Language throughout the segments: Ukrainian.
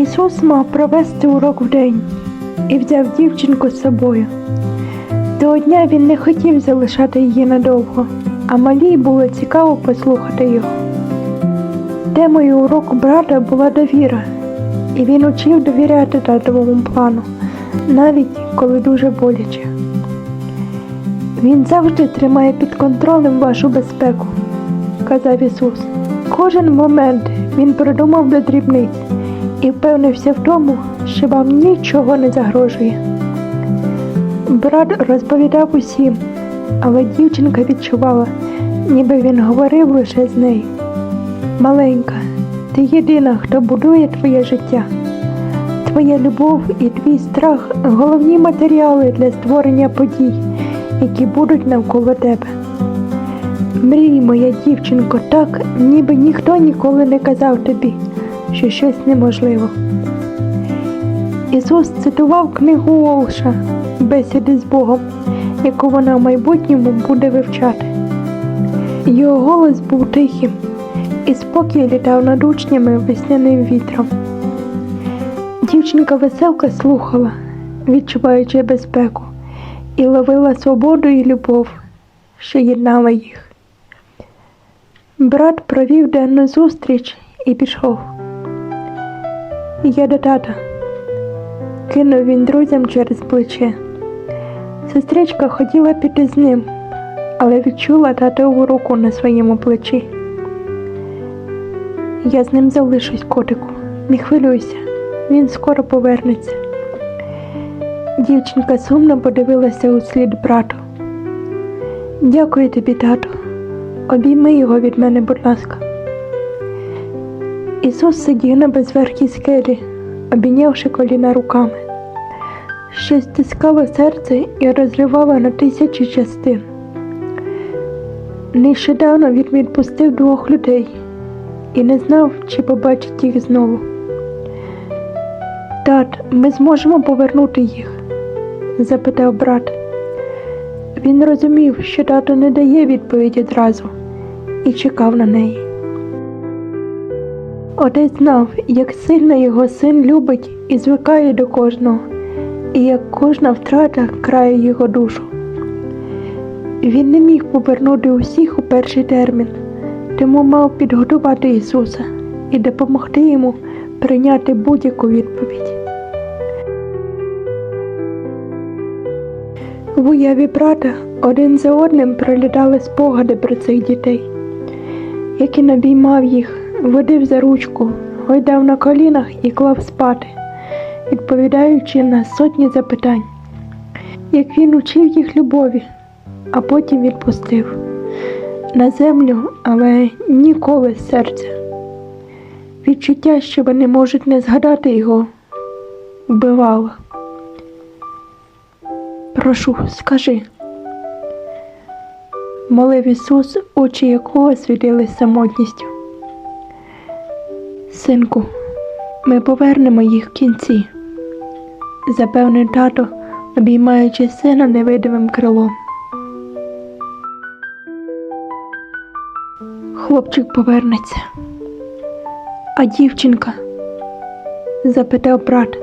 Ісус мав провести урок вдень і взяв дівчинку з собою. Того дня він не хотів залишати її надовго, а малій було цікаво послухати його. Темою уроку брата була довіра, і він учив довіряти татовому плану, навіть коли дуже боляче. Він завжди тримає під контролем вашу безпеку, казав Ісус. Кожен момент він продумав до дрібниць і впевнився в тому, що вам нічого не загрожує. Брат розповідав усім, але дівчинка відчувала, ніби він говорив лише з нею. Маленька, ти єдина, хто будує твоє життя. Твоя любов і твій страх головні матеріали для створення подій, які будуть навколо тебе. Мрій, моя дівчинко, так, ніби ніхто ніколи не казав тобі, що щось неможливо. Ісус цитував книгу Олша Бесіди з Богом, яку вона в майбутньому буде вивчати. Його голос був тихим, і спокій літав над учнями весняним вітром. Дівчинка веселка слухала, відчуваючи безпеку, і ловила свободу і любов, що єднала їх. Брат провів денну зустріч і пішов. Я до тата. Кинув він друзям через плече. Сестричка хотіла піти з ним, але відчула татову руку на своєму плечі. Я з ним залишусь, котику. Не хвилюйся, він скоро повернеться. Дівчинка сумно подивилася у слід брату. Дякую тобі, тато. Обійми його від мене, будь ласка. Ісус сидів на безверхій скелі, обійнявши коліна руками. Щось стискало серце і розривало на тисячі частин. Нещодавно він відпустив двох людей і не знав, чи побачить їх знову. Тат, ми зможемо повернути їх? запитав брат. Він розумів, що тато не дає відповіді одразу і чекав на неї. Отець знав, як сильно його син любить і звикає до кожного, і як кожна втрата крає його душу. Він не міг повернути усіх у перший термін, тому мав підготувати Ісуса і допомогти йому прийняти будь-яку відповідь. В уяві брата один за одним пролітали спогади про цих дітей, як він їх, водив за ручку, гойдав на колінах і клав спати, відповідаючи на сотні запитань, як він учив їх любові, а потім відпустив на землю, але ніколи з серця. Відчуття, що вони можуть не згадати його, вбивало. Прошу, скажи. Молив Ісус, очі якого світились самотністю. Синку, ми повернемо їх в кінці, запевнив тато, обіймаючи сина невидимим крилом. Хлопчик повернеться. А дівчинка? запитав брат.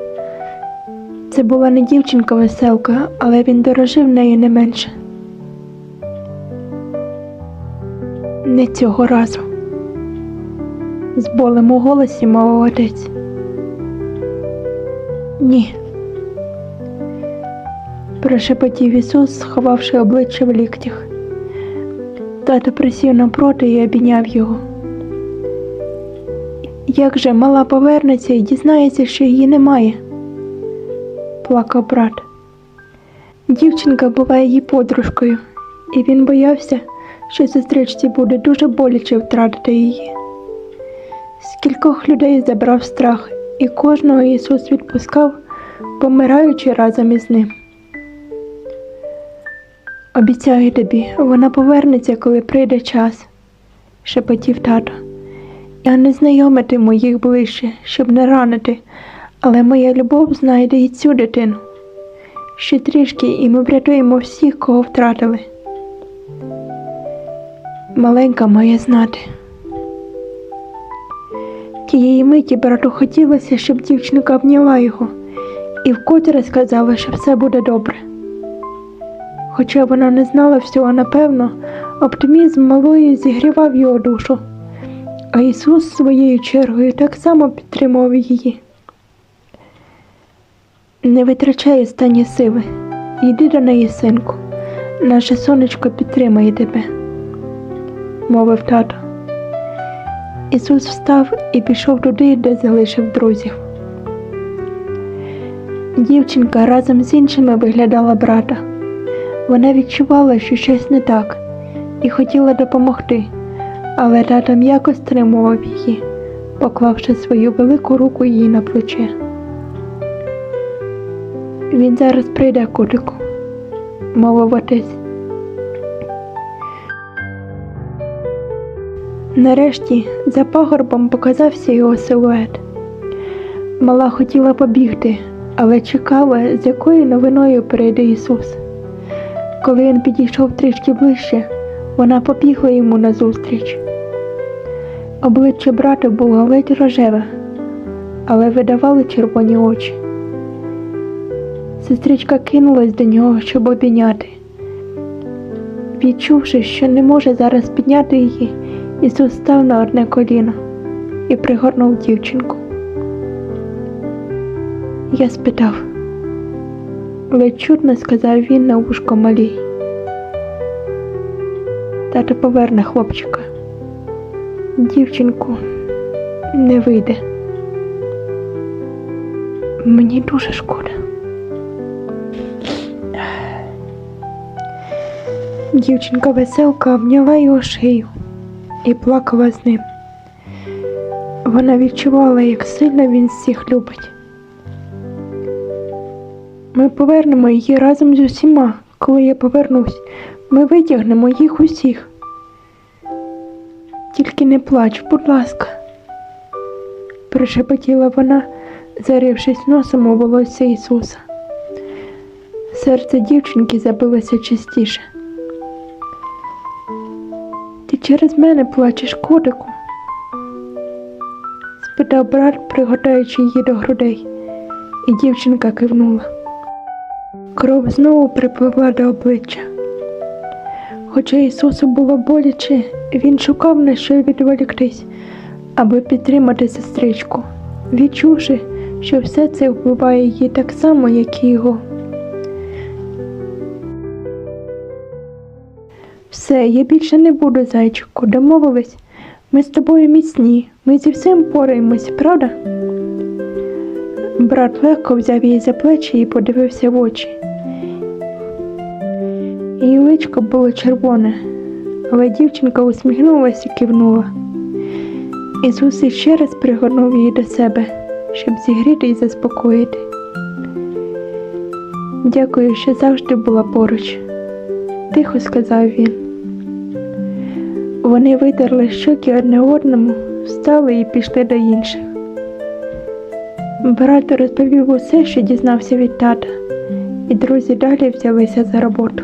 Це була не дівчинка веселка, але він дорожив нею не менше. Не цього разу. З болем у голосі мовив отець. Ні. Прошепотів Ісус, сховавши обличчя в ліктях. Тато присів напроти і обійняв його. Як же мала повернеться і дізнається, що її немає? плакав брат. Дівчинка була її подружкою, і він боявся, що сестричці буде дуже боляче втратити її. Скількох людей забрав страх, і кожного Ісус відпускав, помираючи разом із ним. Обіцяю тобі, вона повернеться, коли прийде час, шепотів тато. Я не знайомитиму їх ближче, щоб не ранити, але моя любов знайде і цю дитину. Ще трішки, і ми врятуємо всіх, кого втратили. Маленька має знати. Тієї миті брату хотілося, щоб дівчинка обняла його і вкотре сказала, що все буде добре. Хоча вона не знала всього напевно, оптимізм малої зігрівав його душу, а Ісус своєю чергою так само підтримував її. Не витрачай останні сили, йди до неї, синку, наше сонечко підтримає тебе, мовив тато. Ісус встав і пішов туди, де залишив друзів. Дівчинка разом з іншими виглядала брата. Вона відчувала, що щось не так, і хотіла допомогти, але тато м'яко стримував її, поклавши свою велику руку їй на плече. Він зараз прийде, котику, мовив отець. Нарешті за пагорбом показався його силует. Мала хотіла побігти, але чекала, з якою новиною прийде Ісус. Коли він підійшов трішки ближче, вона побігла йому назустріч. Обличчя брата було ледь рожеве, але видавали червоні очі. Сестричка кинулась до нього, щоб обійняти. Відчувши, що не може зараз підняти її, Ісус став на одне коліно і пригорнув дівчинку. Я спитав, ледь чутно сказав він на вушко малій. Тато поверне хлопчика. Дівчинку не вийде. Мені дуже шкода. Дівчинка веселка обняла його шию і плакала з ним. Вона відчувала, як сильно він всіх любить. Ми повернемо її разом з усіма. Коли я повернусь, ми витягнемо їх усіх. Тільки не плач, будь ласка, прошепотіла вона, зарившись носом у волосся Ісуса. Серце дівчинки забилося частіше. Через мене плачеш, котику? спитав брат, пригортаючи її до грудей, і дівчинка кивнула. Кров знову припливла до обличчя. Хоча Ісусу було боляче, він шукав на що відволіктись, аби підтримати сестричку, відчувши, що все це вбиває її так само, як і його. Все, я більше не буду, зайчику, домовились. Ми з тобою міцні, ми зі всім пораємось, правда? Брат легко взяв її за плечі і подивився в очі. Її личко було червоне, але дівчинка усміхнулася і кивнула. Ісус іще раз пригорнув її до себе, щоб зігріти і заспокоїти. Дякую, що завжди була поруч, тихо сказав він. Вони витерли щоки одне одному, встали і пішли до інших. Брат розповів усе, що дізнався від тата, і друзі далі взялися за роботу.